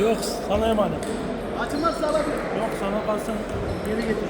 Yok sana emanet. Açılmazsa alabilir. Yok sana kalsın. Geri getir.